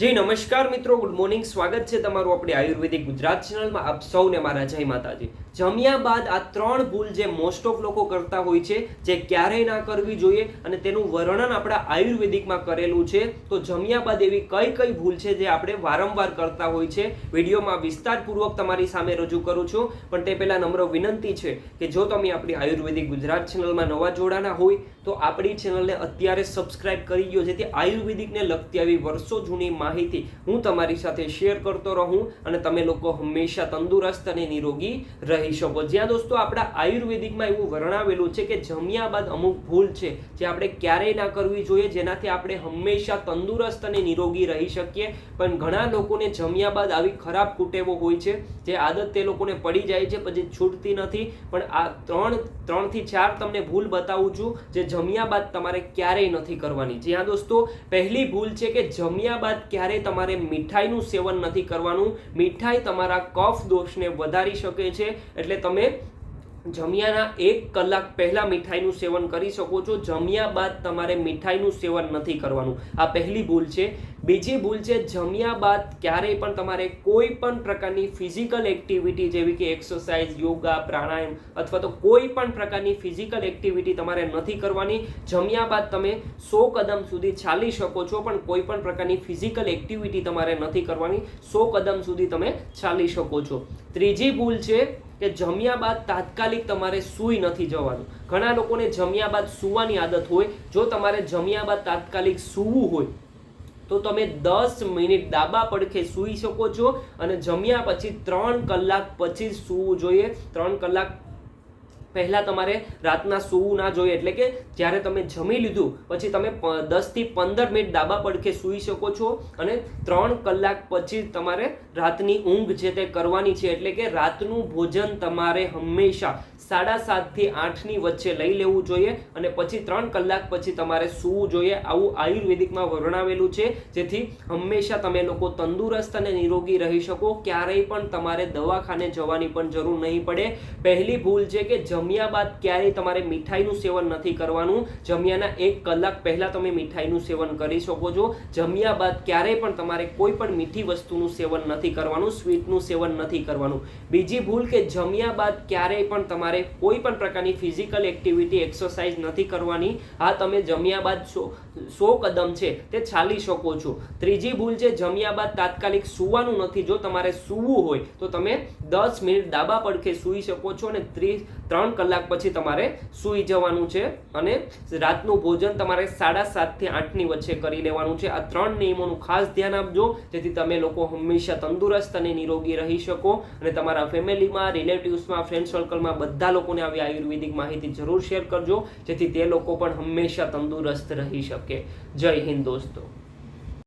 જી, નમસ્કાર મિત્રો. Good morning સ્વાગત છે તમારું આપણે આયુર્વેદિક ગુજરાત ચેનલમાં. આપ સૌને મારા જય માતાજી. જમ્યા બાદ આ ત્રણ ભૂલ જે મોસ્ટ ઓફ લોકો કરતા હોય છે, જે ક્યારેય ના કરવી જોઈએ અને તેનું વર્ણન આપણા આયુર્વેદિકમાં કરેલું છે, તો જમ્યા બાદ એવી કઈ કઈ ભૂલ છે જે આપણે વારંવાર કરતા હોય છે? વિડીયોમાં વિસ્તારપૂર્વક તમારી સામે રજૂ કરું છું. પણ તે પહેલાં નમ્ર વિનંતી છે કે જો તમે આપણી આયુર્વેદિક ગુજરાત ચેનલમાં નવા જોડાના હોય, તો આપણી ચેનલને અત્યારે સબસ્ક્રાઇબ કરી ગયો જેથી આયુર્વેદિકને લગતી આવી વર્ષો જૂની માહિતી હું તમારી સાથે શેર કરતો રહું અને તમે લોકો હંમેશા તંદુરસ્ત અને નિરોગી રહી શકો. જ્યાં દોસ્તો આપણા આયુર્વેદિકમાં એવું વર્ણવેલું છે કે જમ્યા બાદ અમુક ભૂલ છે જે આપણે ક્યારેય ના કરવી જોઈએ, જેનાથી આપણે હંમેશા તંદુરસ્ત અને નિરોગી રહી શકીએ. પણ ઘણા લોકોને જમ્યા બાદ આવી ખરાબ કુટેવો હોય છે, જે આદત તે લોકોને પડી જાય છે, પછી છૂટતી નથી. પણ આ ત્રણ, ત્રણથી ચાર તમને ભૂલ બતાવું છું જે જમ્યા બાદ તમારે ક્યારેય નથી કરવાની. જ્યાં દોસ્તો પહેલી ભૂલ છે કે જમ્યા બાદ ક્યારેય તમારે મીઠાઈનું સેવન નથી કરવાનું. મીઠાઈ તમારા કફ દોષને વધારી શકે છે. એટલે તમે જમ્યાના એક કલાક પહેલા મીઠાઈનું સેવન કરી શકો છો. જમ્યા બાદ તમારે મીઠાઈનું સેવન નથી કરવાનું. આ પહેલી ભૂલ છે. બીજી ભૂલ છે, જમ્યા બાદ ક્યારેય પણ તમારે કોઈ પણ પ્રકારની ફિઝિકલ એક્ટિવિટી જેવી કે એક્સરસાઇઝ, યોગા, પ્રાણાયામ અથવા તો કોઈ પણ પ્રકારની ફિઝિકલ એક્ટિવિટી તમારે નથી કરવાની. જમ્યા બાદ તમે સો કદમ સુધી ચાલી શકો છો, પણ કોઈ પણ પ્રકારની ફિઝિકલ એક્ટિવિટી તમારે નથી કરવાની. સો કદમ સુધી તમે ચાલી શકો છો. ત્રીજી ભૂલ છે કે જમ્યા બાદ તાત્કાલિક તમારે સૂઈ નથી જવાનું. ઘણા લોકોને જમ્યા બાદ સૂવાની આદત હોય. જો તમારે જમ્યા બાદ તાત્કાલિક સૂવું હોય, તો તમે દસ મિનિટ ડાબા પડખે સૂઈ શકો છો અને જમ્યા પછી ત્રણ કલાક પછી સૂવું જોઈએ. ત્રણ કલાક પહેલાં તમારે રાતના સૂવું ના જોઈએ. એટલે કે જ્યારે તમે જમી લીધું, પછી તમે દસથી પંદર મિનિટ ડાબા પડખે સૂઈ શકો છો અને ત્રણ કલાક પછી તમારે રાતની ઊંઘ છે તે કરવાની છે. એટલે કે રાતનું ભોજન તમારે હંમેશા સાડા સાતથી આઠની વચ્ચે લઈ લેવું જોઈએ અને પછી ત્રણ કલાક પછી તમારે સૂવું જોઈએ. આવું આયુર્વેદિકમાં વર્ણવેલું છે. જેથી હંમેશા તમે લોકો તંદુરસ્ત અને નિરોગી રહી શકો. ક્યારેય પણ તમારે દવાખાને જવાની પણ જરૂર નહીં પડે. પહેલી ભૂલ છે કે જમ્યા બાદ ક્યારેય તમારે મીઠાઈનું સેવન નથી કરવાનું. જમ્યાના એક કલાક પહેલાં તમે મીઠાઈનું સેવન કરી શકો છો. જમ્યા બાદ ક્યારેય પણ તમારે કોઈ પણ મીઠી વસ્તુનું સેવન નથી કરવાનું, સ્વીટનું સેવન નથી કરવાનું. બીજી ભૂલ કે જમ્યા બાદ ક્યારેય પણ તમારે કોઈ પણ પ્રકારની ફિઝિકલ એક્ટિવિટી એક્સરસાઇઝ નથી કરવાની. હા, તમે જમ્યા બાદ સો કદમ છે તે ચાલી શકો છો. ત્રીજી ભૂલ છે જમ્યા બાદ તાત્કાલિક સૂવાનું નથી. જો તમારે સૂવું હોય તો તમે દસ મિનિટ ડાબા પડખે સૂઈ શકો છો અને ત્રીસ ત્રણ કલાક પછી તમારે સૂઈ જવાનું છે અને રાતનું ભોજન તમારે સાડા સાતથી આઠની વચ્ચે કરી લેવાનું છે. આ ત્રણ નિયમોનું ખાસ ધ્યાન આપજો, જેથી તમે લોકો હંમેશા તંદુરસ્ત અને નિરોગી રહી શકો અને તમારા ફેમિલીમાં, રિલેટિવ્સમાં, ફ્રેન્ડ સર્કલમાં બધા લોકોને આવી આયુર્વેદિક માહિતી જરૂર શેર કરજો, જેથી તે લોકો પણ હંમેશા તંદુરસ્ત રહી શકે. જય હિન્દ દોસ્તો.